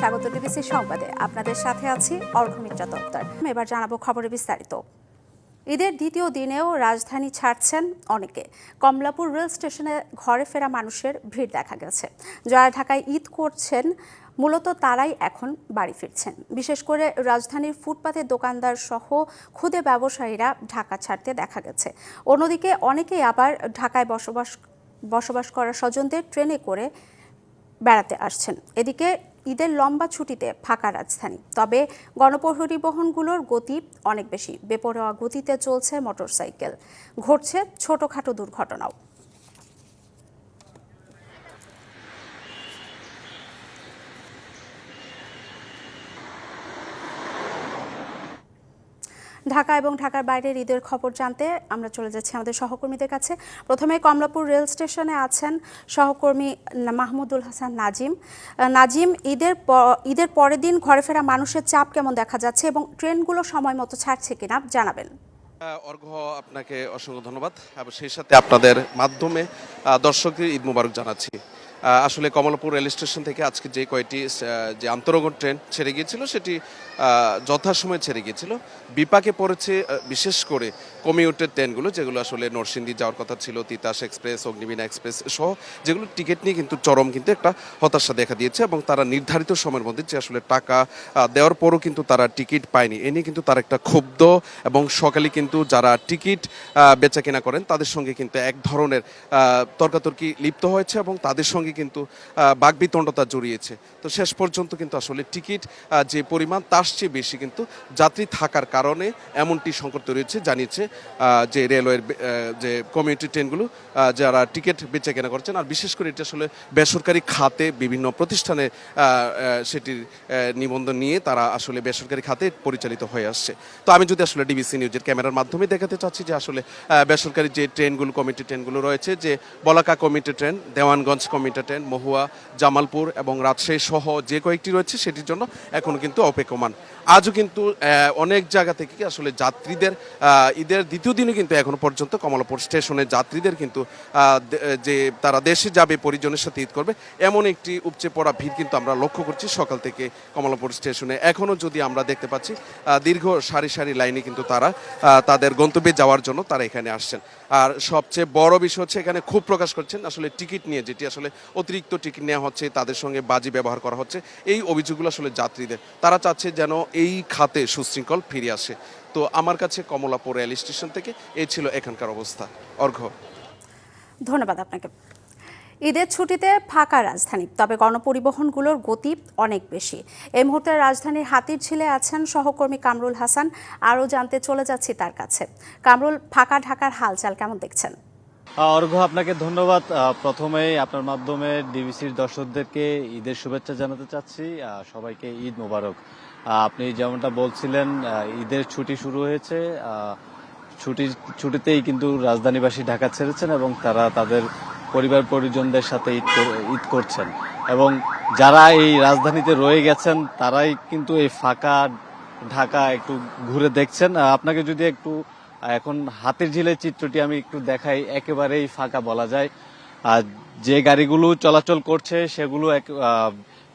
স্বাগত ডিবিসি সংবাদে। আপনাদের সাথে আছি অর্ঘমিত্রা দত্তর এবার জানাব খবরে বিস্তারিত। ঈদের দ্বিতীয় দিনেও রাজধানী ছাড়ছেন অনেকে। কমলাপুর রেল স্টেশনে ঘরে ফেরা মানুষের ভিড় দেখা গেছে। যারা ঢাকায় ঈদ করছেন, মূলত তারাই এখন বাড়ি ফিরছেন। বিশেষ করে রাজধানীর ফুটপাতের দোকানদার সহ ক্ষুদে ব্যবসায়ীরা ঢাকা ছাড়তে দেখা গেছে। অন্যদিকে অনেকেই আবার ঢাকায় বসবাস বসবাস করা স্বজনদের ট্রেনে করে বেড়াতে আসছেন। এদিকে ঈদের লম্বা ছুটিতে ফাঁকা রাজধানী। তবে গণপরিবহনগুলোর গতি অনেক বেশি। বেপরোয়া গতিতে চলছে মোটরসাইকেল। ঘটছে ছোটখাটো দুর্ঘটনাও। ঢাকা এবং ঢাকার বাইরের ঈদের খবর জানতে আমরা চলে যাচ্ছি আমাদের সহকর্মীদের কাছে। প্রথমে কমলাপুর রেল স্টেশনে আছেন সহকর্মী মাহমুদুল হাসান নাজিম। নাজিম ঈদের ঈদের পরের দিন ঘরে ফেরা মানুষের চাপ কেমন দেখা যাচ্ছে এবং ট্রেনগুলো সময় মতো ছাড়ছে কিনা জানাবেন। আহ, অর্ঘ্য আপনাকে অসংখ্য ধন্যবাদ। সেই সাথে আপনাদের মাধ্যমে দর্শকদের ঈদ মুবারক জানাচ্ছি। আসলে কমলাপুর রেল স্টেশন থেকে আজকে যে আহ, যে আন্তনগর ট্রেন ছেড়ে গিয়েছিল সেটি যথাসময়ে ছেড়ে গিয়েছিল। বিপাকে পড়েছে বিশেষ করে কমিউটের ট্রেনগুলো যেগুলো আসলে নরসিংদী যাওয়ার কথা ছিল তিতাস এক্সপ্রেস অগ্নিবীণা এক্সপ্রেস সহ যেগুলো টিকিট নিয়ে কিন্তু চরম কিন্তু একটা হতাশা দেখা দিয়েছে এবং তারা নির্ধারিত সময়ের মধ্যে যে আসলে টাকা দেওয়ার পরও কিন্তু তারা টিকিট পায়নি। এ নিয়ে কিন্তু তারা একটা ক্ষুব্ধ এবং সকালে কিন্তু যারা টিকিট বেচা কেনা করেন তাদের সঙ্গে কিন্তু এক ধরনের তর্কাতর্কি লিপ্ত হয়েছে এবং তাদের সঙ্গে কিন্তু আহ, বাকবিতণ্ডতা জড়িয়েছে। তো শেষ পর্যন্ত কিন্তু আসলে টিকিট যে পরিমাণ তার চেয়ে বেশি কিন্তু যাত্রী থাকার কারণে এমনটি সংকট তৈরি হচ্ছে জানিয়েছে যে রেলওয়ের যে কমিউনিটি ট্রেনগুলো যারা টিকিট বেচে কেনা করছেন। আর বিশেষ করে এটা আসলে বেসরকারি খাতে বিভিন্ন প্রতিষ্ঠানে সেটির নিবন্ধন নিয়ে তারা আসলে বেসরকারি খাতে পরিচালিত হয়ে আসছে। তো আমি যদি আসলে ডিবিসি নিউজের ক্যামেরার মাধ্যমে দেখাতে চাচ্ছি যে আসলে বেসরকারি যে ট্রেনগুলো কমিটি ট্রেনগুলো রয়েছে যে Balaka commuter train Dewanganj commuter train Mohua Jamalpur এবং রাজশাহী সহ যে কয়েকটি রয়েছে সেটির জন্য এখন কিন্তু অপেক্ষমান। আজও কিন্তু অনেক জায়গা থেকে আসলে যাত্রীদের ঈদের দ্বিতীয় দিনে কিন্তু এখনও পর্যন্ত কমলাপুর স্টেশনে যাত্রীদের কিন্তু যে তারা দেশে যাবে, পরিজনের সাথে ঈদ করবে, এমন একটি উপচে পড়া ভিড় কিন্তু আমরা লক্ষ্য করছি সকাল থেকে কমলাপুর স্টেশনে। এখনও যদি আমরা দেখতে পাচ্ছি দীর্ঘ সারি সারি লাইনে কিন্তু তারা তাদের গন্তব্যে যাওয়ার জন্য তারা এখানে আসছেন। আর সবচেয়ে বড় বিষয় হচ্ছে এখানে খুব প্রকাশ করছেন আসলে টিকিট নিয়ে, যেটি আসলে অতিরিক্ত টিকিট নেওয়া হচ্ছে, তাদের সঙ্গে বাজি ব্যবহার করা হচ্ছে, এই অভিযোগগুলো আসলে যাত্রীদের। তারা চাচ্ছে যেন এই খাতে সুশৃঙ্খল ফিরে আসে। তো আমার কাছে কমলাপুর রেল স্টেশন থেকে এই ছিল এখানকার অবস্থা। অর্ঘ্য ধন্যবাদ আপনাকে। ঈদের ছুটিতে ফাঁকা রাজধানী তবে গণপরিবহনগুলোর গতি অনেক বেশি। এই মুহূর্তে রাজধানীর হাতির ঝিলে আছেন সহকর্মী কামরুল হাসান আরও জানতে চলে যাচ্ছি তার কাছে। কামরুল ফাঁকা ঢাকার হালচাল কেমন দেখছেন? আহ, অর্ঘ্য আপনাকে ধন্যবাদ। আহ, প্রথমেই আপনার মাধ্যমে ডিবিসির দর্শকদেরকে ঈদের শুভেচ্ছা জানাতে চাচ্ছি। সবাইকে ঈদ মোবারক। আপনি যেমনটা বলছিলেন ঈদের ছুটি শুরু হয়েছে। ছুটি, ছুটিতেই কিন্তু রাজধানীবাসী ঢাকা ছেড়েছেন এবং তারা তাদের পরিবার পরিজনদের সাথে ঈদ ঈদ করছেন। এবং যারা এই রাজধানীতে রয়ে গেছেন, তারাই কিন্তু এই ফাঁকা ঢাকা একটু ঘুরে দেখছেন। আপনাকে যদি একটু এখন হাতের ঝিলের চিত্রটি আমি একটু দেখাই, একেবারেই ফাঁকা বলা যায়। আর যে গাড়িগুলো চলাচল করছে, সেগুলো এক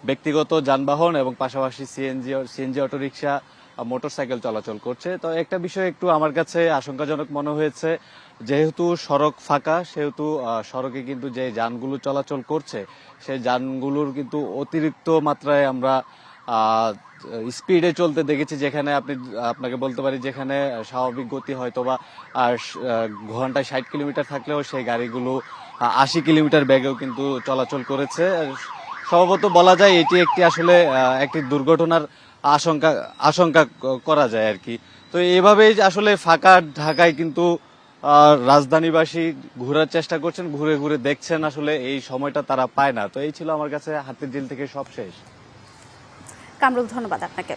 ব্যক্তিগত যানবাহন এবং পাশাপাশি সিএনজি সিএনজি অটোরিকশা মোটরসাইকেল চলাচল করছে। তো একটা বিষয় একটু আমার কাছে আশঙ্কাজনক মনে হয়েছে, যেহেতু সড়ক ফাঁকা, সেহেতু সড়কে কিন্তু যে যানগুলো চলাচল করছে সেই যানগুলোর কিন্তু অতিরিক্ত মাত্রায় আমরা স্পিডে চলতে দেখেছি, যেখানে আপনি, আপনাকে বলতে পারি যেখানে স্বাভাবিক গতি হয়তো বা ঘন্টায় ষাট কিলোমিটার থাকলেও সেই গাড়িগুলো আশি কিলোমিটার বেগেও কিন্তু চলাচল করেছে। সম্ভবত বলা যায় এটি একটি আসলে একটি দুর্ঘটনার আশঙ্কা আশঙ্কা করা যায় আর কি। তো এভাবেই আসলে ফাঁকা ঢাকায় কিন্তু রাজধানীবাসী ঘোরার চেষ্টা করছেন, ঘুরে ঘুরে দেখছেন আসলে এই সময়টা তারা পায় না। তো এই ছিল আমার কাছে হাতের জেল থেকে সব শেষ কামরুল ধন্যবাদ আপনাকে।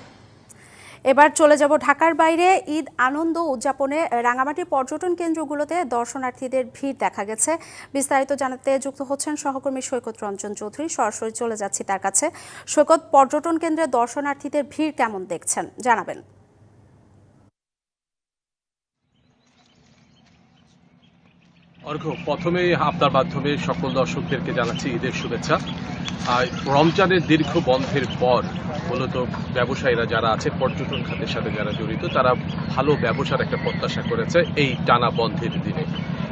এবার চলে যাব ঢাকার বাইরে। ঈদ আনন্দ উদযাপনে রাঙামাটি পর্যটন কেন্দ্রগুলোতে দর্শনার্থীদের ভিড় দেখা গেছে। বিস্তারিত জানাতে যুক্ত হচ্ছেন সহকর্মী সৈকত রঞ্জন চৌধুরী। সরাসরি চলে যাচ্ছি তার কাছে। সৈকত পর্যটন কেন্দ্রে দর্শনার্থীদের ভিড় কেমন দেখছেন? জানাবেন। অর্ঘ প্রথমেই আপনার মাধ্যমে সকল দর্শকদেরকে জানাচ্ছি ঈদের শুভেচ্ছা। আর রমজানের দীর্ঘ বন্ধের পর মূলত ব্যবসায়ীরা যারা আছে পর্যটন খাতের সাথে যারা জড়িত, তারা ভালো ব্যবসার একটা প্রত্যাশা করেছে এই টানা বন্ধের দিনে।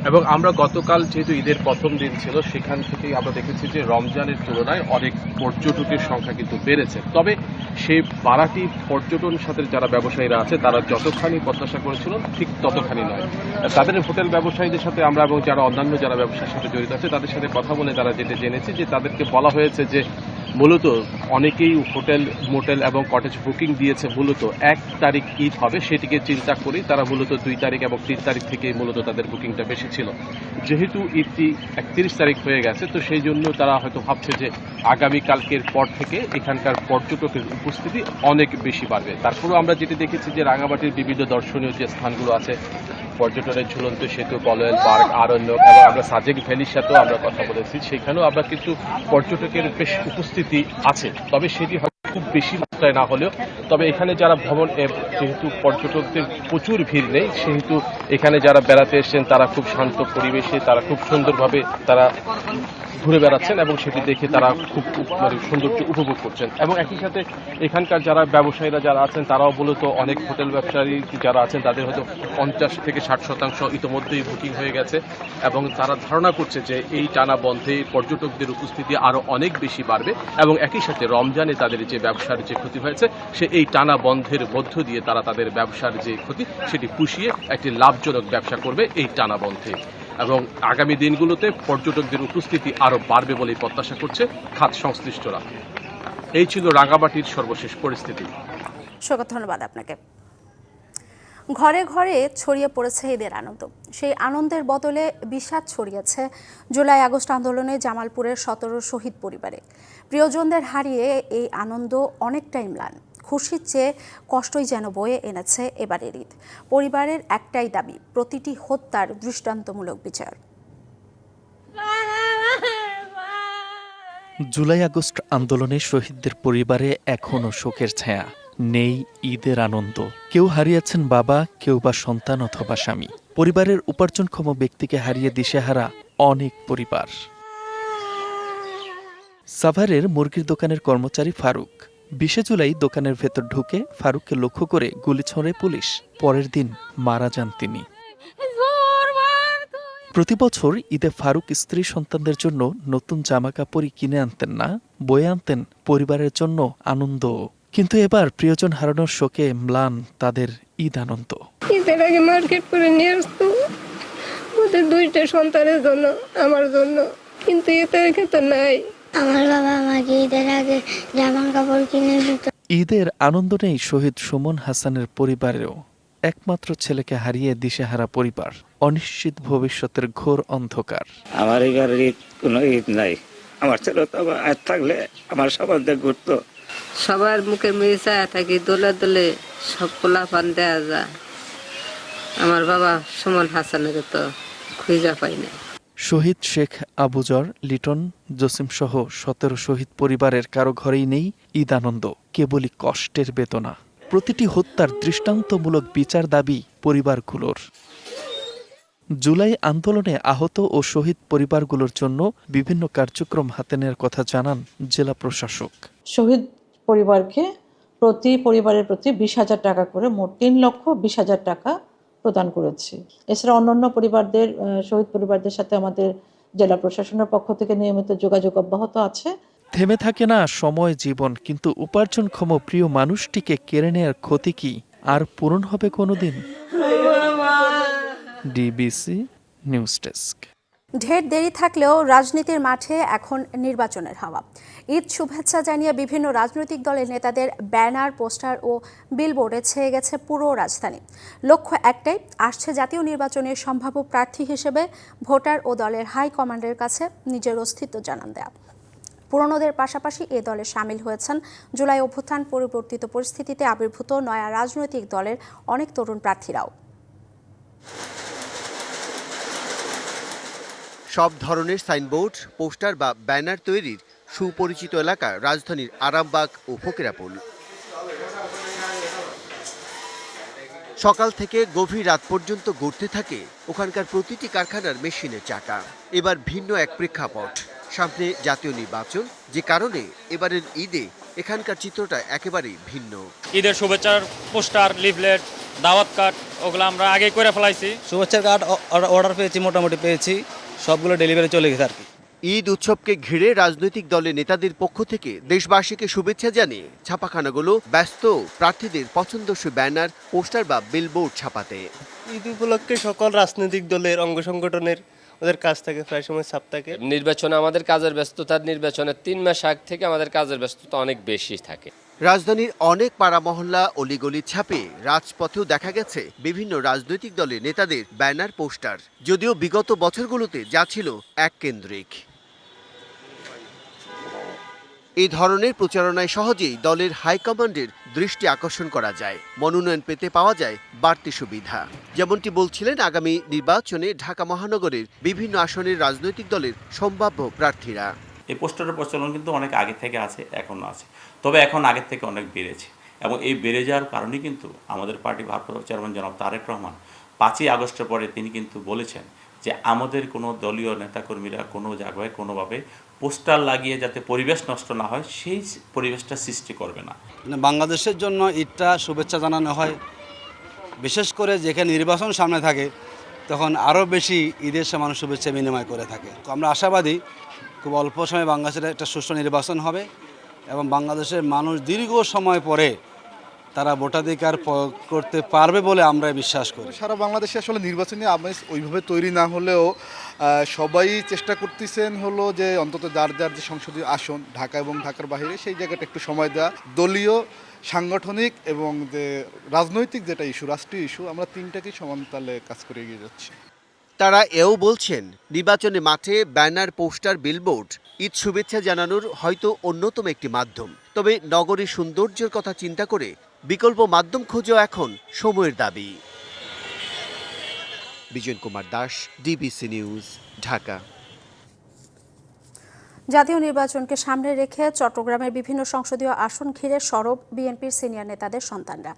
এবং আমরা গতকাল যেহেতু ঈদের প্রথম দিন ছিল, সেখান থেকেই আমরা দেখেছি যে রমজানের তুলনায় অনেক পর্যটকের সংখ্যা কিন্তু বেড়েছে। তবে সেই বাড়াটি পর্যটন সাথে যারা ব্যবসায়ীরা আছে, তারা যতখানি প্রত্যাশা করেছিল, ঠিক ততখানি নয়। তাদের হোটেল ব্যবসায়ীদের সাথে আমরা এবং যারা অন্যান্য যারা ব্যবসার সাথে জড়িত আছে, তাদের সাথে কথা বলে তারা যেটা জেনেছে যে তাদেরকে বলা হয়েছে যে মূলত অনেকেই হোটেল, মোটেল এবং কটেজ বুকিং দিয়েছে মূলত এক তারিখ ঈদ হবে, সেটিকে চিন্তা করেই তারা মূলত দুই তারিখ এবং তিন তারিখ থেকেই মূলত তাদের বুকিংটা বেশি ছিল। যেহেতু ঈদটি একত্রিশ তারিখ হয়ে গেছে, তো সেই জন্য তারা হয়তো ভাবছে যে আগামী কালকের পর থেকে এখানকার পর্যটকের উপস্থিতি অনেক বেশি বাড়বে। তারপরেও আমরা যেটি দেখেছি যে রাঙামাটির বিভিন্ন দর্শনীয় যে স্থানগুলো আছে পর্যটনের ঝুলন্ত সেতু পলয়েল পার্ক, আরণ্য এবং আমরা সাজেক ভ্যালির সাথেও আমরা কথা বলেছি। সেখানেও আমরা কিন্তু পর্যটকের বেশ উপস্থিতি আছে। তবে সেটি খুব বেশি মাত্রায় না হলেও, তবে এখানে যারা ভ্রমণ যেহেতু পর্যটকদের প্রচুর ভিড় নেই, সেহেতু এখানে যারা বেড়াতে এসছেন, তারা খুব শান্ত পরিবেশে, তারা খুব সুন্দরভাবে তারা ঘুরে বেড়াচ্ছেন এবং সেটি দেখে তারা খুব মানে সৌন্দর্য উপভোগ করছেন। এবং একই সাথে এখানকার যারা ব্যবসায়ীরা যারা আছেন, তারাও মূলত অনেক হোটেল ব্যবসায়ী যারা আছেন, তাদের হয়তো পঞ্চাশ থেকে ষাট শতাংশ ইতিমধ্যেই বুকিং হয়ে গেছে এবং তারা ধারণা করছে যে এই টানা বন্ধে পর্যটকদের উপস্থিতি আরও অনেক বেশি বাড়বে এবং একই সাথে রমজানে তাদের যে ব্যবসার যে ক্ষতি হয়েছে, সে এই টানা বন্ধের মধ্য দিয়ে তারা তাদের ব্যবসার যে ক্ষতি, সেটি পুষিয়ে একটি লাভজনক ব্যবসা করবে এই টানা বন্ধে। এবং আগামী দিনগুলোতে পর্যটকদের উপস্থিতি আরও বাড়বে বলে প্রত্যাশা করছে খাত সংশ্লিষ্টরা। এই ছিল রাঙামাটির সর্বশেষ পরিস্থিতি। ধন্যবাদ আপনাকে। ঘরে ঘরে ছড়িয়ে পড়েছে ঈদের আনন্দ। সেই আনন্দের বদলে বিষাদ ছড়িয়েছে জুলাই আগস্ট আন্দোলনে জামালপুরের সতেরো শহীদ পরিবারে। প্রিয়জনদের হারিয়ে এই আনন্দ অনেকটাই ম্লান। খুশির চেয়ে কষ্টই যেন বয়ে এনেছে এবারের ঈদ। পরিবারের একটাই দাবি, প্রতিটি হত্যার দৃষ্টান্তমূলক বিচার। জুলাই আগস্ট আন্দোলনে শহীদদের পরিবারে এখনও শোকের ছায়া। নেই ঈদের আনন্দ। কেউ হারিয়েছেন বাবা, কেউ বা সন্তান অথবা স্বামী। পরিবারের উপার্জনক্ষম ব্যক্তিকে হারিয়ে দিশেহারা অনেক পরিবার। সাভারের মুরগির দোকানের কর্মচারী ফারুক বিশে জুলাই দোকানের ভেতর ঢুকে ফারুককে লক্ষ্য করে গুলি ছড়ে পুলিশ। পরের দিন মারা যান তিনি। প্রতি বছর ঈদে ফারুক স্ত্রী সন্তানদের জন্য নতুন জামা কাপড়ই কিনে আনতেন না, বয়ে আনতেন পরিবারের জন্য আনন্দ। কিন্তু এবার প্রিয়জন হারানোর শোকে ম্লান তাদের ঈদ আনন্দ। ঈদের আগে মার্কেট করে নিয়ে আসতো দুইটা সন্তানের জন্য, আমার জন্য। কিন্তু এতে তো নাই। আমার বাবা আমাকে ঈদের আগে জামা কাপড় কিনে দিত। ঈদের আনন্দ নেই শহীদ সুমন হাসানের পরিবারেও একমাত্র ছেলেকে হারিয়ে দিশেহারা পরিবার অনিশ্চিত ভবিষ্যতের ঘোর অন্ধকার। আমার এবার ঈদ কোনো ঈদ নাই। আমার ছেলে তো আজ থাকলে আমার সবার দিয়ে ঘুরতো। সবার মুখে মিশা থাকি দোলে দোলে সব পোলা পান দেওয়া যায়। আমার বাবা সুমন হাসানের তো খুঁজা পাই না শহীদ শেখ আবুজর, লিটন জসিম সহ সতেরো শহীদ পরিবারের কারও ঘরেই নেই ঈদ আনন্দ, কেবলই কষ্টের বেদনা। প্রতিটি হত্যার দৃষ্টান্তমূলক বিচার দাবি পরিবারগুলোর। জুলাই আন্দোলনে আহত ও শহীদ পরিবারগুলোর জন্য বিভিন্ন কার্যক্রম হাতে নেওয়ার কথা জানান জেলা প্রশাসক। শহীদ পরিবারকে প্রতি পরিবারের প্রতি বিশ হাজার টাকা করে মোট তিন লক্ষ বিশ হাজার টাকা প্রদান করেছি। এছাড়া অন্যান্য পরিবারদের শহীদ পরিবারদের সাথে আমাদের জেলা প্রশাসনের পক্ষ থেকে নিয়মিত যোগাযোগ অব্যাহত আছে। থেমে থাকে না সময় জীবন কিন্তু উপার্জনক্ষম প্রিয় মানুষটিকে কেড়ে নেয়ার ক্ষতি কি আর পূরণ হবে কোনোদিন? DBC news desk. ঢের দেরি থাকলেও রাজনীতির মাঠে এখন নির্বাচনের হাওয়া। ঈদ শুভেচ্ছা জানিয়ে বিভিন্ন রাজনৈতিক দলের নেতাদের ব্যানার, পোস্টার ও বিলবোর্ডে ছেয়ে গেছে পুরো রাজধানী। লক্ষ্য একটাই, আসছে জাতীয় নির্বাচনে সম্ভাব্য প্রার্থী হিসেবে ভোটার ও দলের হাই কমান্ডের কাছে নিজের অস্তিত্ব জানান দেয়া। পুরনোদের পাশাপাশি এ দলে সামিল হয়েছেন জুলাই অভ্যুত্থান পরিবর্তিত পরিস্থিতিতে আবির্ভূত নয়া রাজনৈতিক দলের অনেক তরুণ প্রার্থীরাও। সব ধরনের সাইনবোর্ড পোস্টার বা ব্যানার তৈরির সুপরিচিত এলাকা রাজধানীর আরামবাগ ও ফকিরাপুল। সকাল থেকে গভীর রাত পর্যন্ত গড়তে থাকে ওখানকার প্রতিটি কারখানার মেশিনের চাকা। এবার ভিন্ন এক প্রেক্ষাপট। সামনে জাতীয় নির্বাচন যে কারণে এবারের ঈদে এখানকার চিত্রটা একেবারেই ভিন্ন। ঈদের শুভেচ্ছার পোস্টার লিফলেট দাওয়াত কার্ড ওগুলো আমরা আগে করে ফেলাইছি। শুভেচ্ছার কার্ড অর্ডার পেয়েছি মোটামুটি পেয়েছি। সবগুলো ডেলিভারি চলে গেছে আর কি। ঈদ উৎসবকে ঘিরে রাজনৈতিক দলের নেতাদের পক্ষ থেকে দেশবাসীকে শুভেচ্ছা জানিয়ে ছাপাখানাগুলো ব্যস্ত প্রার্থীদের পছন্দসই ব্যানার পোস্টার বা বিলবোর্ড ছাপাতে। ঈদ উপলক্ষে সকল রাজনৈতিক দলের অঙ্গ সংগঠনের ওদের কাজ থাকে প্রায় সময় ছাপ থাকে। নির্বাচনে আমাদের কাজের ব্যস্ততার নির্বাচনের তিন মাস আগ থেকে আমাদের কাজের ব্যস্ততা অনেক বেশি থাকে। রাজধানীর অনেক পাড়া মহল্লা অলিগলি ছাপে রাজপথেও দেখা গেছে বিভিন্ন রাজনৈতিক দলের নেতাদের ব্যানার, পোস্টার। যদিও বিগত বছরগুলোতে যা ছিল এক কেন্দ্রিক এই ধরনের প্রচারণায় সহজেই দলের হাইকমান্ডের দৃষ্টি আকর্ষণ করা যায়। মনোনয়ন পেতে পাওয়া যায় বাড়তি সুবিধা। যেমনটি বলছিলেন আগামী নির্বাচনে ঢাকা মহানগরের বিভিন্ন আসনের রাজনৈতিক দলের সম্ভাব্য প্রার্থীরা। এই পোস্টারের প্রচলন কিন্তু অনেক আগে থেকে আছে এখনও আছে। তবে এখন আগের থেকে অনেক বেড়েছে। এবং এই বেড়ে যাওয়ার কারণে কিন্তু আমাদের পার্টি ভারপ্রাপ্ত চেয়ারম্যান জনাব তারেক রহমান পাঁচই আগস্টের পরে তিনি কিন্তু বলেছেন যে, আমাদের কোনো দলীয় নেতাকর্মীরা কোনো জায়গায় কোনোভাবে পোস্টার লাগিয়ে যাতে পরিবেশ নষ্ট না হয়, সেই পরিবেশটা সৃষ্টি করবে না। মানে বাংলাদেশের জন্য ঈদটা শুভেচ্ছা জানানো হয়। বিশেষ করে যেখানে নির্বাচন সামনে থাকে, তখন আরও বেশি ঈদের সময় মানুষ শুভেচ্ছা বিনিময় করে থাকে। আমরা আশাবাদী খুব অল্প সময়ে বাংলাদেশের একটা সুষ্ঠু নির্বাচন হবে এবং বাংলাদেশের মানুষ দীর্ঘ সময় পরে তারা ভোটাধিকার করতে পারবে বলে আমরা বিশ্বাস করি। সারা বাংলাদেশে আসলে নির্বাচনী আমেজ ওইভাবে তৈরি না হলেও সবাই চেষ্টা করতেছেন হলো যে অন্তত যার যার যে সংসদীয় আসন, ঢাকা এবং ঢাকার বাইরে সেই জায়গাটা একটু সময় দেওয়া। দলীয়, সাংগঠনিক এবং যে রাজনৈতিক যেটা ইস্যু রাষ্ট্রীয় ইস্যু আমরা তিনটাকেই সমান তালে কাজ করে এগিয়ে যাচ্ছি। তারা এও বলছেন, নির্বাচনে মাঠে ব্যানার, পোস্টার, বিলবোর্ড, ঈদ শুভেচ্ছা জানানোর হয়তো অন্যতম একটি মাধ্যম। তবে নগরীর সৌন্দর্যের কথা চিন্তা করে বিকল্প মাধ্যম খোঁজও এখন সময়ের দাবি। Bijoy Kumar Das, DBC news, Dhaka. জাতীয় নির্বাচনকে সামনে রেখে চট্টগ্রামের বিভিন্ন সংসদীয় আসন ঘিরে সরব বিএনপির সিনিয়র নেতাদের সন্তানরা।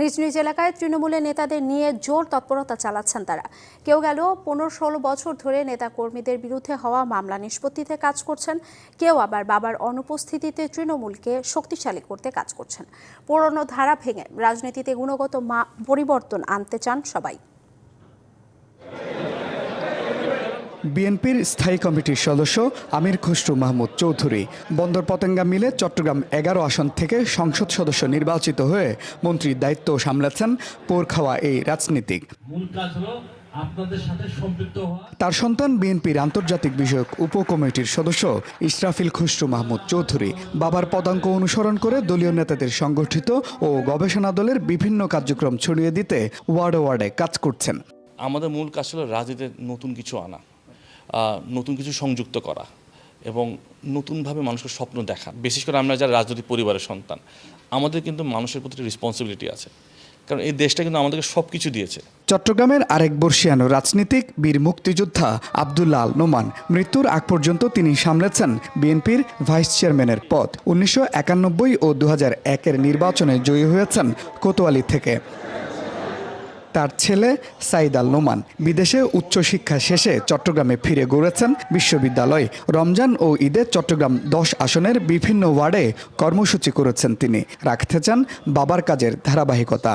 নিজ নিজ এলাকায় তৃণমূলের নেতাদের নিয়ে জোর তৎপরতা চালাচ্ছেন তারা। কেউ গেল পনেরো ষোলো বছর ধরে নেতা কর্মীদের বিরুদ্ধে হওয়া মামলা নিষ্পত্তিতে কাজ করছেন, কেউ আবার বাবার অনুপস্থিতিতে তৃণমূলকে শক্তিশালী করতে কাজ করছেন। পুরনো ধারা ভেঙে রাজনীতিতে গুণগত পরিবর্তন আনতে চান সবাই। বিএনপির স্থায়ী কমিটির সদস্য আমির খসরু মাহমুদ চৌধুরী। বন্দর পতেঙ্গা মিলে চট্টগ্রাম এগারো আসন থেকে সংসদ সদস্য নির্বাচিত হয়ে মন্ত্রীর দায়িত্ব সামলাচ্ছেন পোর খাওয়া এই রাজনীতিক। মূল কাজ হলো আপনাদের সাথে সম্পৃক্ত তার সন্তান বিএনপির আন্তর্জাতিক বিষয়ক উপকমিটির সদস্য ইসরাফিল খসরু মাহমুদ চৌধুরী। বাবার পদাঙ্ক অনুসরণ করে দলীয় নেতাদের সংগঠিত ও গবেষণা দলের বিভিন্ন কার্যক্রম ছড়িয়ে দিতে ওয়ার্ডে ওয়ার্ডে কাজ করছেন। আমাদের মূল কাজ হলো রাজনীতিতে নতুন কিছু আনা। নতুন কিছু সংযুক্ত করা এবং নতুনভাবে মানুষকে স্বপ্ন দেখা। বিশেষ করে আমরা যারা রাজনৈতিক পরিবারের সন্তান, আমাদের কিন্তু মানুষের প্রতি রেসপন্সিবিলিটি আছে। কারণ এই দেশটা কিন্তু আমাদেরকে সব কিছু দিয়েছে। চট্টগ্রামের আরেক বর্ষিয়ানো রাজনীতিক বীর মুক্তিযোদ্ধা আবদুল্লা আল নোমান মৃত্যুর আগ পর্যন্ত তিনি সামলেছেন বিএনপির ভাইস চেয়ারম্যানের পদ। উনিশশো একানব্বই ও দু হাজার একের নির্বাচনে জয়ী হয়েছেন কোতোয়ালি থেকে। তার ছেলে সাইদ আল নোমান বিদেশে উচ্চশিক্ষা শেষে চট্টগ্রামে ফিরে গড়েছেন বিশ্ববিদ্যালয়। রমজান ও ঈদে চট্টগ্রাম দশ আসনের বিভিন্ন ওয়ার্ডে কর্মসূচি করেছেন তিনি। রাখতে চান বাবার কাজের ধারাবাহিকতা।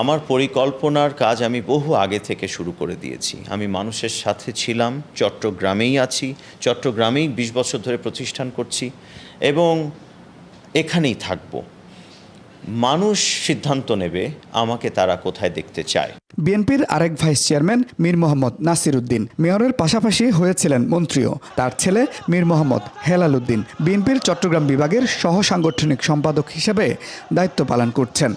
আমার পরিকল্পনার কাজ আমি বহু আগে থেকে শুরু করে দিয়েছি। আমি মানুষের সাথে ছিলাম, চট্টগ্রামেই আছি, চট্টগ্রামেই বিশ বছর ধরে প্রতিষ্ঠান করছি এবং এখানেই থাকব। মানুষ সিদ্ধান্ত নেবে আমাকে তারা কোথায় দেখতে চায়। বিএনপির আরেক ভাইস চেয়ারম্যান মীর মোহাম্মদ নাসির উদ্দিন মেয়রের পাশাপাশি হয়েছিলেন মন্ত্রীও। তার ছেলে মীর মোহাম্মদ হেলাল উদ্দিন বিএনপির চট্টগ্রাম বিভাগের সহ সাংগঠনিক সম্পাদক হিসেবে দায়িত্ব পালন করছেন।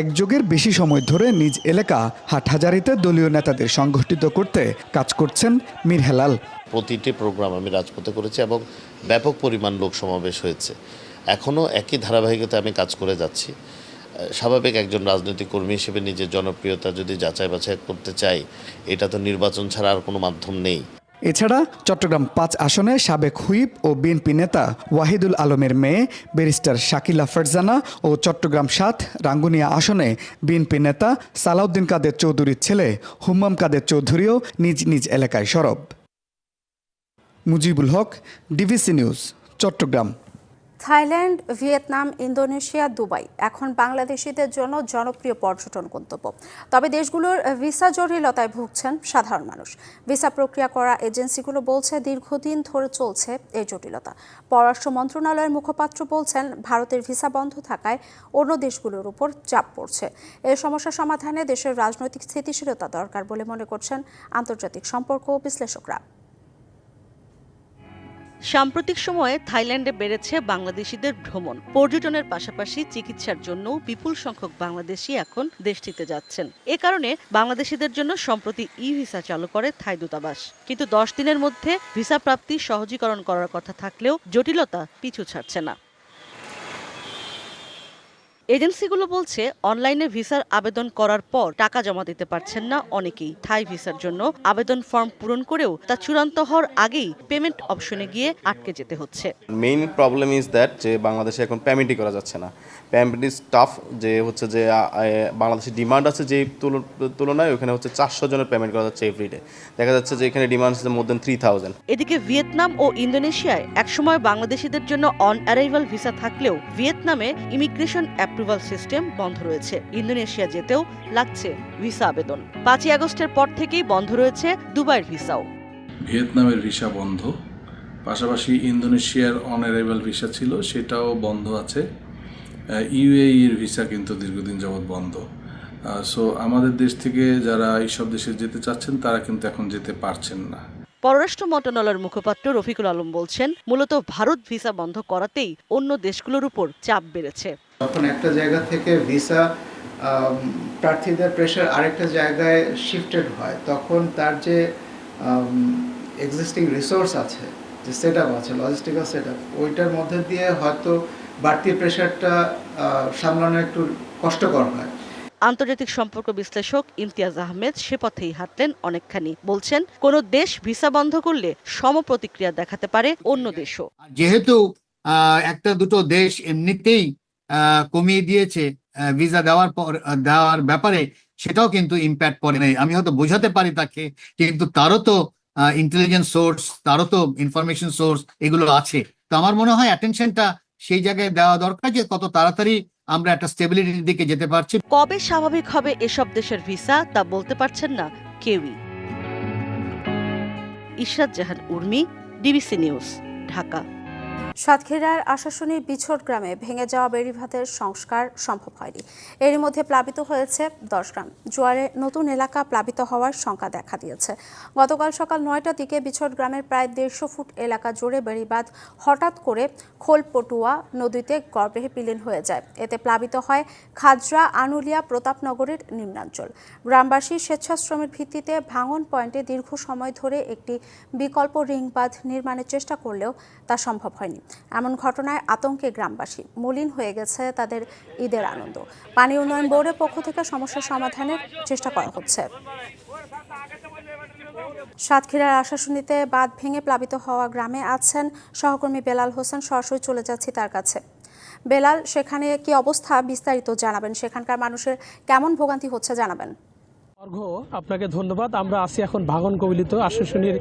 এক যুগের বেশি সময় ধরে নিজ এলাকা হাটহাজারিতে দলীয় নেতাদের সংগঠিত করতে কাজ করছেন মীর হেলাল। প্রতিটি প্রোগ্রাম আমি রাজপথে করেছি এবং ব্যাপক পরিমাণ লোক সমাবেশ হয়েছে। এখনও একই ধারাবাহিকতা আমি কাজ করে যাচ্ছি। স্বাভাবিক একজন রাজনৈতিক কর্মী হিসেবে নিজের জনপ্রিয়তা যদি যাচাই বাছাই করতে চাই, এটা তো নির্বাচন ছাড়া আর কোনো মাধ্যম নেই। এছাড়া চট্টগ্রাম পাঁচ আসনে সাবেক হুইপ ও বিএনপি নেতা ওয়াহিদুল আলমের মেয়ে ব্যারিস্টার শাকিলা ফারজানা ও চট্টগ্রাম সাত রাঙ্গুনিয়া আসনে বিএনপি নেতা সালাউদ্দিন কাদের চৌধুরীর ছেলে হুম্মাম কাদের চৌধুরীও নিজ নিজ এলাকায় সরব। Mujibul Haq, DBC news, Chattogram. Thailand, Vietnam, Indonesia, Dubai. এখন বাংলাদেশিদের জন্য জনপ্রিয় পর্যটন গন্তব্য। তবে দেশগুলোর ভিসা জটিলতায় ভুগছেন সাধারণ মানুষ। ভিসা প্রক্রিয়া করা এজেন্সিগুলো বলছে, দীর্ঘদিন ধরে চলছে এই জটিলতা। পররাষ্ট্র মন্ত্রণালয়ের মুখপাত্র বলছেন, ভারতের ভিসা বন্ধ থাকায় অন্য দেশগুলোর উপর চাপ পড়ছে। এই সমস্যা সমাধানে দেশের রাজনৈতিক স্থিতিশীলতা দরকার বলে মনে করছেন আন্তর্জাতিক সম্পর্ক বিশ্লেষকরা। সাম্প্রতিক সময়ে থাইল্যান্ডে বেড়েছে বাংলাদেশিদের ভ্রমণ। পর্যটনের পাশাপাশি চিকিৎসার জন্য বিপুল সংখ্যক বাংলাদেশি এখন দেশটিতে যাচ্ছেন। এ কারণে বাংলাদেশিদের জন্য সম্প্রতি ই ভিসা চালু করে থাই দূতাবাস। কিন্তু দশ দিনের মধ্যে ভিসা প্রাপ্তি সহজীকরণ করার কথা থাকলেও জটিলতা পিছু ছাড়ছে না। এজেন্সিগুলো বলছে, অনলাইনে ভিসার আবেদন করার পর টাকা জমা দিতে পারছেন না অনেকেই। থাই ভিসার জন্য আবেদন ফর্ম পূরণ করেও তা চূড়ান্ত হওয়ার আগেই পেমেন্ট অপশনে গিয়ে আটকে যেতে হচ্ছে। মেইন প্রবলেম ইজ দ্যাট যে বাংলাদেশে এখন পেমেন্টই করা যাচ্ছে না। পেমেন্ট ইজ টাফ যে হচ্ছে যে বাংলাদেশের ডিমান্ড আছে যে তুলনায় ওখানে হচ্ছে চারশো জনের পেমেন্ট করা যাচ্ছে এভরিডে দেখা যাচ্ছে যে এখানে ডিমান্ড আছে মোর দেন থ্রি থাউজেন্ড এদিকে ভিয়েতনাম ও ইন্দোনেশিয়ায় একসময় বাংলাদেশিদের জন্য অন অ্যারাইভাল ভিসা থাকলেও ভিয়েতনামে ইমিগ্রেশন অ্যাপ্রুভাল সিস্টেম বন্ধ রয়েছে। ইন্দোনেশিয়া যেতেও লাগছে ভিসা আবেদন। পাঁচই আগস্টের পর থেকেই বন্ধ রয়েছে দুবাইয়ের ভিসাও ভিয়েতনামের ভিসা বন্ধ। পাশাপাশি ইন্দোনেশিয়ার অন অ্যারাইভাল ভিসা ছিল সেটাও বন্ধ আছে। ইউএইর ভিসা কিন্তু দীর্ঘদিন যাবৎ বন্ধ। সো আমাদের দেশ থেকে যারা এইসব দেশে যেতে চাচ্ছেন তারা কিন্তু এখন যেতে পারছেন না। পররাষ্ট্র মন্ত্রণালয়ের মুখপাত্র রফিকুল আলম বলছেন মূলত ভারত ভিসা বন্ধ করাতেই অন্য দেশগুলোর উপর চাপ বেড়েছে। যখন একটা জায়গা থেকে ভিসা প্রার্থীদের প্রেশার আরেকটা জায়গায় শিফটেড হয় তখন তার যে এক্সিস্টিং রিসোর্স আছে যে সেট আছে লজিস্টিক্যাল সেট ওইটার মধ্যে দিয়ে হয়তো বাড়তি প্রেশারটা সামলানো একটু কষ্টকর হয়। আন্তর্জাতিক সম্পর্ক বিশ্লেষক ইমতিয়াজ আহমেদ সে পথেই হাঁটলেন অনেকখানি। বলছেন কোন দেশ ভিসা বন্ধ করলে সম প্রতিক্রিয়া দেখাতে পারে অন্য দেশও। যেহেতু একটা দুটো দেশ এমনিতেই কমিয়ে দিয়েছে ভিসা দেওয়ার পর দেওয়ার ব্যাপারে সেটাও কিন্তু ইম্প্যাক্ট পড়ে নাই। আমি হয়তো বোঝাতে পারি তাকে কিন্তু তারও তো ইন্টেলিজেন্স সোর্স তারও তো ইনফরমেশন সোর্স এগুলো আছে। তো আমার মনে হয় অ্যাটেনশনটা সেই জায়গায় দেওয়া দরকার যে কত তাড়াতাড়ি আমরা একটা স্টেবিলিটির দিকে যেতে পারছি। কবে স্বাভাবিক হবে এসব দেশের ভিসা তা বলতে পারছেন না কেউই। Ishrat Jahan Urmi, DBC news, Dhaka. সাতক্ষীরার আশাশুনি বিছট গ্রামে ভেঙে যাওয়া বেড়িভাতের সংস্কার সম্ভব হয়নি। এরই মধ্যে প্লাবিত হয়েছে দশ গ্রাম। জোয়ারে নতুন এলাকা প্লাবিত হওয়ার শঙ্কা দেখা দিয়েছে। গতকাল সকাল নয়টার দিকে বিছট গ্রামের প্রায় দেড়শো ফুট এলাকা জুড়ে বেড়িবাঁধ হঠাৎ করে খোলপটুয়া নদীতে গর্ভে বিলীন হয়ে যায়। এতে প্লাবিত হয় খাজরা আনুলিয়া প্রতাপনগরের নিম্নাঞ্চল। গ্রামবাসী স্বেচ্ছাশ্রমের ভিত্তিতে ভাঙন পয়েন্টে দীর্ঘ সময় ধরে একটি বিকল্প রিং বাঁধ নির্মাণের চেষ্টা করলেও তা সম্ভব হয়নি। এমন ঘটনায় আতঙ্কে গ্রামবাসী মলিন হয়ে গেছে তাদের ঈদের আনন্দ। পানি উন্নয়ন বোর্ডের পক্ষ থেকে সমস্যা সমাধানের চেষ্টা করা হচ্ছে। সাতক্ষীরার আশাশুনিতে বাঁধ ভেঙে প্লাবিত হওয়া গ্রামে আছেন সহকর্মী বেলাল হোসেন, সরাসরি চলে যাচ্ছি তার কাছে। বেলাল, সেখানে কি অবস্থা বিস্তারিত জানাবেন? সেখানকার মানুষের কেমন ভোগান্তি হচ্ছে জানাবেন? অর্ঘ। আপনাকে ধন্যবাদ। আমরা আছি এখন ভাগন কবিলিত আশুশনির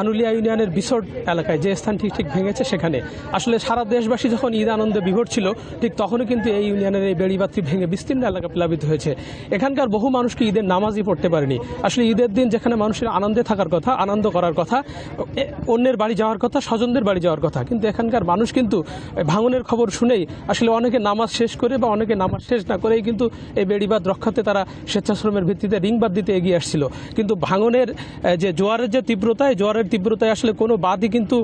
আনুলিয়া ইউনিয়নের বিসর্ট এলাকায়। যে স্থান ঠিক ঠিক ভেঙেছে সেখানে। আসলে সারা দেশবাসী যখন ঈদ আনন্দে বিভোর ছিল, ঠিক তখনই কিন্তু এই ইউনিয়নের এই বেড়িবাত্রি ভেঙে বিস্তীর্ণ এলাকা প্লাবিত হয়েছে। এখানকার বহু মানুষকে ঈদের নামাজই পড়তে পারেনি? আসলে ঈদের দিন যেখানে মানুষের আনন্দে থাকার কথা, আনন্দ করার কথা অন্যের বাড়ি যাওয়ার কথা, স্বজনদের বাড়ি যাওয়ার কথা, কিন্তু এখানকার মানুষ কিন্তু ভাঙনের খবর শুনেই আসলে অনেকে নামাজ শেষ করে বা অনেকে নামাজ শেষ না করেই কিন্তু এই বেড়িবাদ রক্ষাতে তারা স্বেচ্ছাশ্রমের ভিত্তিতে রিংবাদ দিতে এগিয়ে আসছিল। কিন্তু ভাঙনের যে জোয়ারের যে তীব্রতায় জোয়ারের তীব্রতায় আসলে কোনো বাদই কিন্তু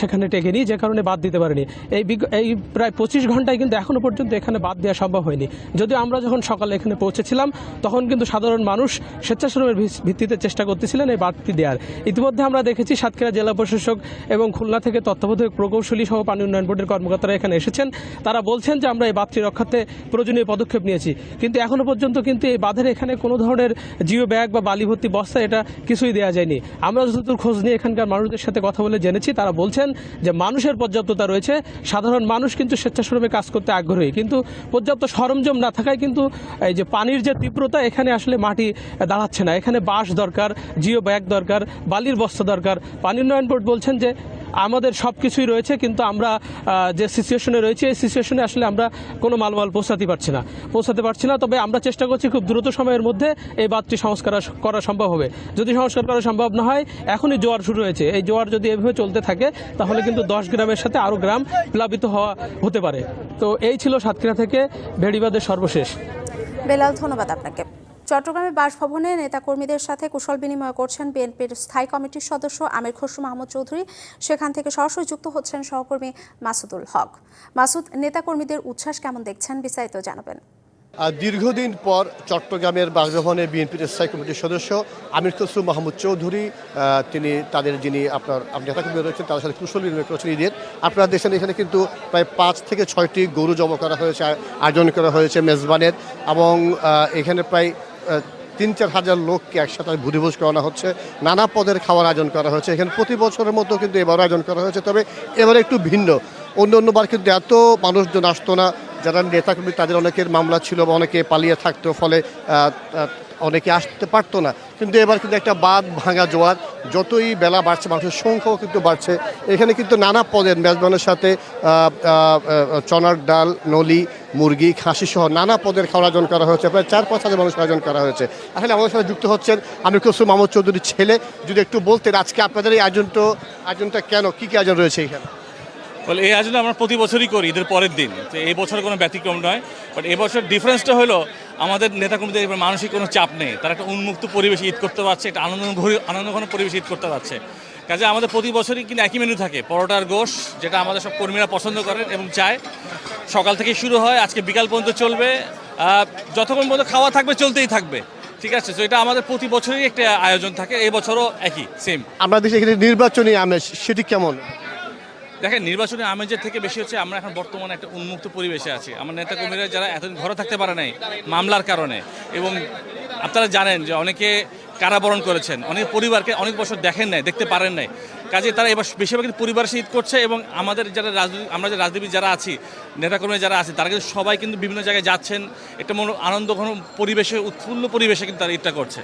সেখানে টেকেনি, যে কারণে বাদ দিতে পারেনি। এই এই প্রায় পঁচিশ ঘন্টায় কিন্তু এখনও পর্যন্ত এখানে বাদ দেওয়া সম্ভব হয়নি। যদিও আমরা যখন সকালে এখানে পৌঁছেছিলাম, তখন কিন্তু সাধারণ মানুষ স্বেচ্ছাশ্রমের ভিত্তিতে চেষ্টা করতেছিলেন এই বাদটি দেওয়ার। ইতিমধ্যে আমরা দেখেছি সাতক্ষীরা জেলা প্রশাসক এবং খুলনা থেকে তত্ত্বাবধায়ক প্রকৌশলী সহ পানি উন্নয়ন বোর্ডের কর্মকর্তারা এখানে এসেছেন। তারা বলছেন যে আমরা এই বাদটি রক্ষাতে প্রয়োজনীয় পদক্ষেপ নিয়েছি। কিন্তু এখনও পর্যন্ত কিন্তু এই বাঁধের এখানে কোনো কোনো ধরনের জিও ব্যাগ বা বালি ভর্তি বস্তা এটা কিছুই দেওয়া যায়নি। আমরা যতদূর খোঁজ নিয়ে এখানকার মানুষদের সাথে কথা বলে জেনেছি, তারা বলছেন যে মানুষের পর্যাপ্ততা রয়েছে, সাধারণ মানুষ কিন্তু স্বেচ্ছাশ্রমে কাজ করতে আগ্রহী। কিন্তু পর্যাপ্ত সরঞ্জাম না থাকায় কিন্তু এই যে পানির যে তীব্রতা, এখানে আসলে মাটি দাঁড়াচ্ছে না। এখানে বাঁশ দরকার, জিও ব্যাগ দরকার, বালির বস্তা দরকার। পানি উন্নয়ন বোর্ড বলছেন যে আমাদের সব কিছুই রয়েছে, কিন্তু আমরা যে সিচুয়েশনে রয়েছে, এই সিচুয়েশনে আসলে আমরা কোনো মালমাল পৌঁছাতে পারছি না। পৌঁছাতে পারছি না, তবে আমরা চেষ্টা করছি খুব দ্রুত সময়ের মধ্যে এই বাঁধটি সংস্কার করা সম্ভব হবে। যদি সংস্কার করা সম্ভব না হয়, এখনই জোয়ার শুরু হয়েছে। এই জোয়ার যদি এভাবে চলতে থাকে, তাহলে কিন্তু দশ গ্রামের সাথে আরও গ্রাম প্লাবিত হওয়া হতে পারে। তো এই ছিল সাতক্ষীরা থেকে ভেড়িবাদের সর্বশেষ। বেলাল, ধন্যবাদ আপনাকে। চট্টগ্রামে বাসভবনে নেতাকর্মীদের সাথে কুশল বিনিময় করছেন বিএনপির স্থায়ী কমিটির সদস্য আমির খসরু মাহমুদ চৌধুরী। সেখান থেকে সরাসরি যুক্ত হচ্ছেন সহকর্মী মাসুদুল হক। মাসুদ, নেতাকর্মীদের উচ্ছ্বাস কেমন দেখছেন বিস্তারিত জানাবেন। দীর্ঘদিন পর চট্টগ্রামের বাসভবনে বিএনপির স্থায়ী কমিটির সদস্য আমির খসরু মাহমুদ চৌধুরী তিনি তাদের যিনি আপনার নেতাকর্মী রয়েছেন, তাদের সাথে কুশল বিনিময় করেছেন ঈদের। আপনারা দেখছেন এখানে কিন্তু প্রায় পাঁচ থেকে ছয়টি গরু জমা করা হয়েছে, আয়োজন করা হয়েছে মেজবানের এবং এখানে প্রায় তিন চার হাজার লোককে একসাথে ভূরিভোজ করানো হচ্ছে। নানা পদের খাওয়ার আয়োজন করা হয়েছে। এখানে প্রতি বছরের মতো কিন্তু এবার আয়োজন করা হয়েছে। তবে এবার একটু ভিন্ন। অন্য অন্যবার কিন্তু এত মানুষজন আসতো না। যারা নেতাকর্মী, তাদের অনেকের মামলা ছিল বা অনেকে পালিয়ে থাকতো। ফলে অনেকে আসতে পারতো না। কিন্তু এবার কিন্তু একটা বাদ ভাঙা জোয়ার, যতই বেলা বাড়ছে মানুষের সংখ্যাও কিন্তু বাড়ছে। এখানে কিন্তু নানা পদের মেজবানের সাথে চনার ডাল, নলি, মুরগি খাসি সহ নানা পদের খাওয়ার আয়োজন করা হয়েছে। প্রায় চার পাঁচ হাজার মানুষ আয়োজন করা হয়েছে। আসলে আমাদের সাথে যুক্ত হচ্ছেন আমির খসরু মাহমুদ চৌধুরীর ছেলে। যদি একটু বলতেন, আজকে আপনাদের এই আয়োজনটা আয়োজনটা কেন, কী কী আয়োজন রয়েছে এখানে? বলে, এই আয়োজন আমরা প্রতি বছরই করি, ঈদের পরের দিন। তো এই বছর কোনো ব্যতিক্রম নয়। বাট এবছর ডিফারেন্সটা হলো আমাদের নেতাকর্মীদের এবার মানসিক কোনো চাপ নেই। তারা একটা উন্মুক্ত পরিবেশে ঈদ করতে পারছে, একটা আনন্দ আনন্দঘন পরিবেশে ঈদ করতে পারছে। কাজে আমাদের প্রতি বছরই কিন্তু একই মেনু থাকে, পরোটার গোশ, যেটা আমাদের সব কর্মীরা পছন্দ করেন এবং চায়। সকাল থেকে শুরু হয়, আজকে বিকাল পর্যন্ত চলবে। যতক্ষণ পর্যন্ত খাওয়া থাকবে, চলতেই থাকবে। ঠিক আছে? তো এটা আমাদের প্রতি বছরই একটা আয়োজন থাকে, এই বছরও একই সেম আমরা দেশে এখানে নির্বাচনী আমেজ, সেটি কেমন? দেখেন, নির্বাচনী আমেজের থেকে বেশি হচ্ছে আমরা এখন বর্তমানে একটা উন্মুক্ত পরিবেশে আছি। আমার নেতাকর্মীরা যারা এতদিন ঘরে থাকতে পারে নাই মামলার কারণে, এবং আপনারা জানেন যে অনেকে কারাবরণ করেছেন, অনেক পরিবারকে অনেক বছর দেখেন নাই, দেখতে পারেন নাই। কাজে তারা এবার বেশিরভাগ পরিবার ঈদ করছে, এবং আমাদের যারা রাজনীতি আমরা যে রাজনীতি যারা আছি নেতাকর্মী যারা আছে, তারা কিন্তু সবাই কিন্তু বিভিন্ন জায়গায় যাচ্ছেন, একটা মনে আনন্দ ঘন পরিবেশে, উৎফুল্ল পরিবেশে কিন্তু তারা ঈদটা করছে।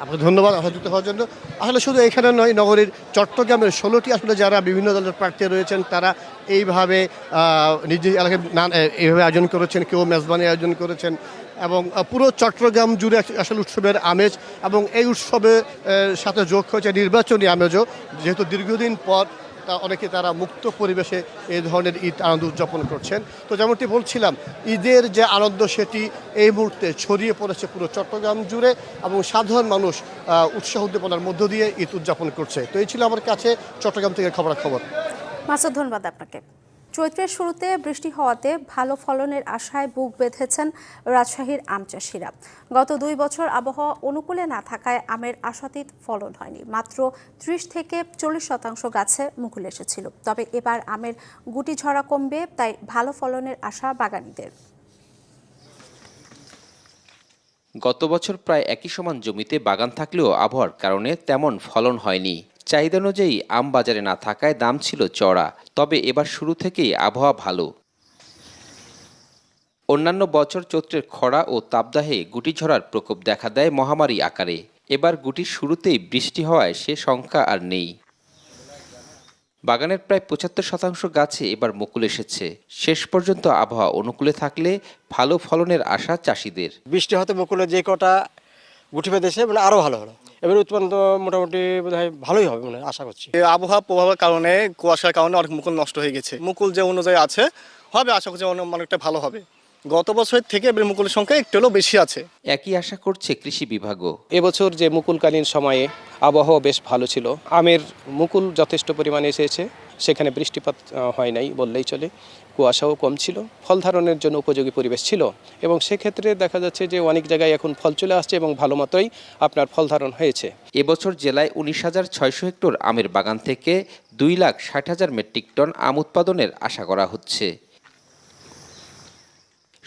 আপনাকে ধন্যবাদ আসা যুক্ত হওয়ার জন্য। আসলে শুধু এখানে নয়, নগরীর চট্টগ্রামের ষোলোটি আসলে যারা বিভিন্ন দলের প্রার্থী রয়েছেন, তারা এইভাবে নিজ এলাকায় নান- এইভাবে আয়োজন করেছেন, কেউ মেজবানি আয়োজন করেছেন এবং পুরো চট্টগ্রাম জুড়ে আসলে উৎসবের আমেজ এবং এই উৎসবের সাথে যোগ হয়েছে নির্বাচনী আমেজও। যেহেতু দীর্ঘদিন পর তা অনেকে তারা মুক্ত পরিবেশে এই ধরনের ঈদ আনন্দ উদযাপন করছেন। তো যেমনটি বলছিলাম, ঈদের যে আনন্দ সেটি এই মুহূর্তে ছড়িয়ে পড়েছে পুরো চট্টগ্রাম জুড়ে এবং সাধারণ মানুষ উৎসাহ উদ্দীপনার মধ্য দিয়ে ঈদ উদযাপন করছে। তো এই ছিল আমার কাছে চট্টগ্রাম থেকে খবরাখবর। মাসুদ, ধন্যবাদ আপনাকে। চৈত্রের শুরুতে বৃষ্টি হওয়াতে ভালো ফলনের আশায় বুক বেঁধেছেন রাজশাহীর আম চাষিরা। গত দুই বছর আবহাওয়া অনুকূলে না থাকায় আমের আশাতীত ফলন হয়নি। মাত্র ত্রিশ থেকে চল্লিশ শতাংশ গাছে মুকুল এসেছিল। তবে এবার আমের গুটি ঝরা কমবে, তাই ভালো ফলনের আশা বাগানীদের। গত বছর প্রায় একই সমান জমিতে বাগান থাকলেও আবহাওয়ার কারণে তেমন ফলন হয়নি। চাহিদা অনুযায়ী আম বাজারে না থাকায় দাম ছিল চড়া, তবে এবার শুরু থেকেই আবহাওয়া ভালো। অন্যান্য বছর চৈত্রের খরা ও তাপদাহে গুটি ঝরার প্রকোপ দেখা দেয় মহামারী আকারে। এবার গুটির শুরুতেই বৃষ্টি হওয়ায় সে সংখ্যা আর নেই। বাগানের প্রায় পঁচাত্তর শতাংশ গাছে এবার মুকুল এসেছে। শেষ পর্যন্ত আবহাওয়া অনুকূলে থাকলে ভালো ফলনের আশা চাষিদের। বৃষ্টি হতে বকুলে যে কটা গুটি বেঁধেছে মানে আরও ভালো হলো। এবার উৎপাদন তো মোটামুটি বোধ ভালোই হবে মানে আশা করছি। আবহাওয়া প্রভাবের কারণে কুয়াশার কারণে অনেক মুকুল নষ্ট হয়ে গেছে। মুকুল যে অনুযায়ী আছে, হবে, আশা করছি অনেক অনেকটা ভালো হবে। গত বছরের থেকে এবার মুকুলের সংখ্যা একটু হলেও বেশি আছে। একই আশা করছে কৃষি বিভাগও। এবছর যে মুকুলকালীন সময়ে আবহাওয়া বেশ ভালো ছিল আমের মুকুল যথেষ্ট পরিমাণে এসেছে সেখানে বৃষ্টিপাত হয় নাই বললেই চলে। কুয়াশাও কম ছিল ফল ধারণের জন্য উপযোগী পরিবেশ ছিল এবং সেক্ষেত্রে দেখা যাচ্ছে যে অনেক জায়গায় এখন ফল চলে আসছে এবং ভালো মতোই আপনার ফল ধারণ হয়েছে। এবছর জেলায় উনিশ হাজার ছয়শো হেক্টর আমের বাগান থেকে দুই লাখ ষাট হাজার মেট্রিক টন আম উৎপাদনের আশা করা হচ্ছে।